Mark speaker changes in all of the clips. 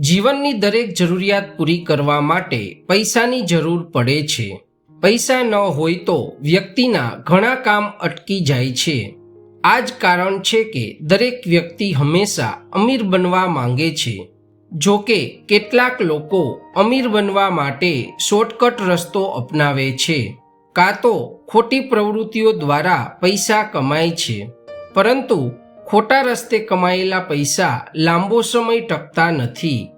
Speaker 1: જીવનની દરેક જરૂરિયાત પૂરી કરવા માટે પૈસાની જરૂર પડે છે. પૈસા ન હોય તો વ્યક્તિના ઘણા કામ અટકી જાય છે. આ જ કારણ છે કે દરેક વ્યક્તિ હંમેશા અમીર બનવા માંગે છે. જો કે કેટલાક લોકો અમીર બનવા માટે શોર્ટકટ રસ્તો અપનાવે છે, કાં તો ખોટી પ્રવૃત્તિઓ દ્વારા પૈસા કમાય છે. પરંતુ ખોટા રસ્તે કમાયેલા પૈસા લાંબો સમય ટકતા નથી.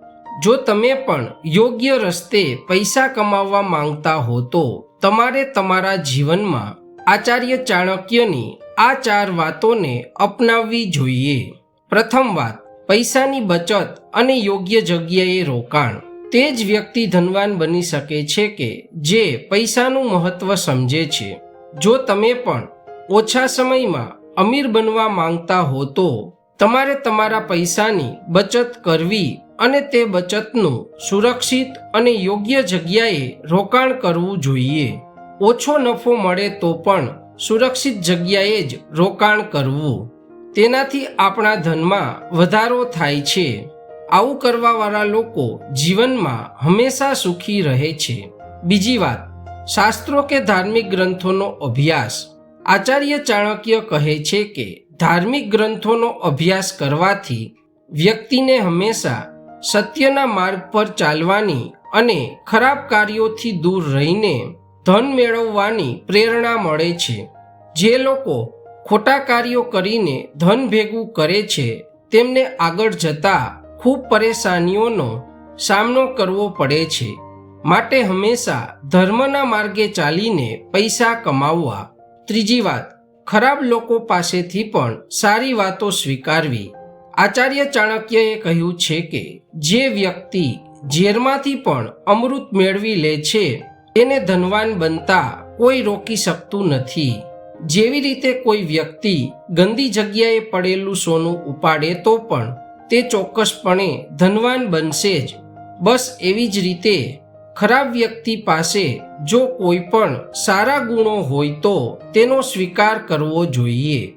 Speaker 1: જો તમે પણ યોગ્ય રસ્તે પૈસા કમાવવા માંગતા હો તો તમારે તમારા જીવનમાં આચાર્ય ચાણક્યની આ ચાર વાતોને અપનાવવી જોઈએ. પ્રથમ વાત, પૈસાની બચત અને યોગ્ય જગ્યાએ રોકાણ. તે જ વ્યક્તિ ધનવાન બની શકે છે કે જે પૈસાનું મહત્વ સમજે છે. જો તમે પણ ઓછા સમયમાં અમીર બનવા માંગતા હો તો તમારે તમારા પૈસાની બચત કરવી અને તે બચતનું સુરક્ષિત અને યોગ્ય જગ્યાએ રોકાણ કરવું જોઈએ. ઓછો નફો મળે તો પણ સુરક્ષિત જગ્યાએ જ રોકાણ કરવું. તેનાથી આપણા ધનમાં વધારો થાય છે. આવું કરવાવાળા લોકો જીવનમાં હંમેશા સુખી રહે છે. બીજી વાત, શાસ્ત્રો કે ધાર્મિક ગ્રંથોનો અભ્યાસ. આચાર્ય ચાણક્ય કહે છે કે, ધાર્મિક ગ્રંથોનો અભ્યાસ કરવાથી વ્યક્તિને હંમેશા સત્યના માર્ગ પર ચાલવાની અને ખરાબ કાર્યોથી દૂર રહીને ધન મેળવવાની પ્રેરણા મળે છે. જે લોકો ખોટા કાર્યો કરીને ધન ભેગું કરે છે, તેમને આગળ જતા ખૂબ પરેશાનીઓનો સામનો કરવો પડે છે. માટે હંમેશા ધર્મના માર્ગે ચાલીને પૈસા કમાવવા ત્રીજી વાત, ખરાબ લોકો પાસેથી પણ સારી વાતો સ્વીકારવી. આચાર્ય ચાણક્યએ કહ્યું છે કે, જે વ્યક્તિ ઝેરમાંથી પણ અમૃત મેળવી લે છે, તેને ધનવાન બનતા કોઈ રોકી શકતું નથી. જેવી રીતે કોઈ વ્યક્તિ ગંદી જગ્યાએ પડેલું સોનું ઉપાડે તો પણ તે ચોક્કસપણે ધનવાન બનશે જ. બસ એવી જ રીતે ખરાબ વ્યક્તિ પાસે જો કોઈ પણ સારા ગુણો હોય તો તેનો સ્વીકાર કરવો જોઈએ.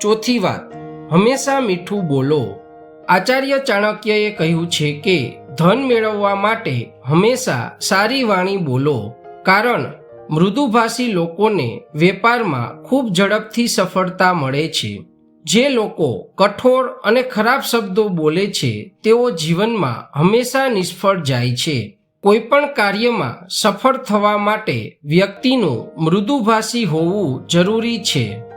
Speaker 1: ચોથી વાત, હંમેશા મીઠું બોલો. આચાર્ય ચાણક્યએ કહ્યું છે કે, ધન મેળવવા માટે હંમેશા સારી વાણી બોલો, કારણ મૃદુભાષી લોકોને વેપારમાં ખૂબ ઝડપથી સફળતા મળે છે. જે લોકો કઠોર અને ખરાબ શબ્દો બોલે છે, તેઓ જીવનમાં હંમેશા નિષ્ફળ જાય છે. કોઈપણ કાર્યમાં સફળ થવા માટે વ્યક્તિનું મૃદુભાષી હોવું જરૂરી છે.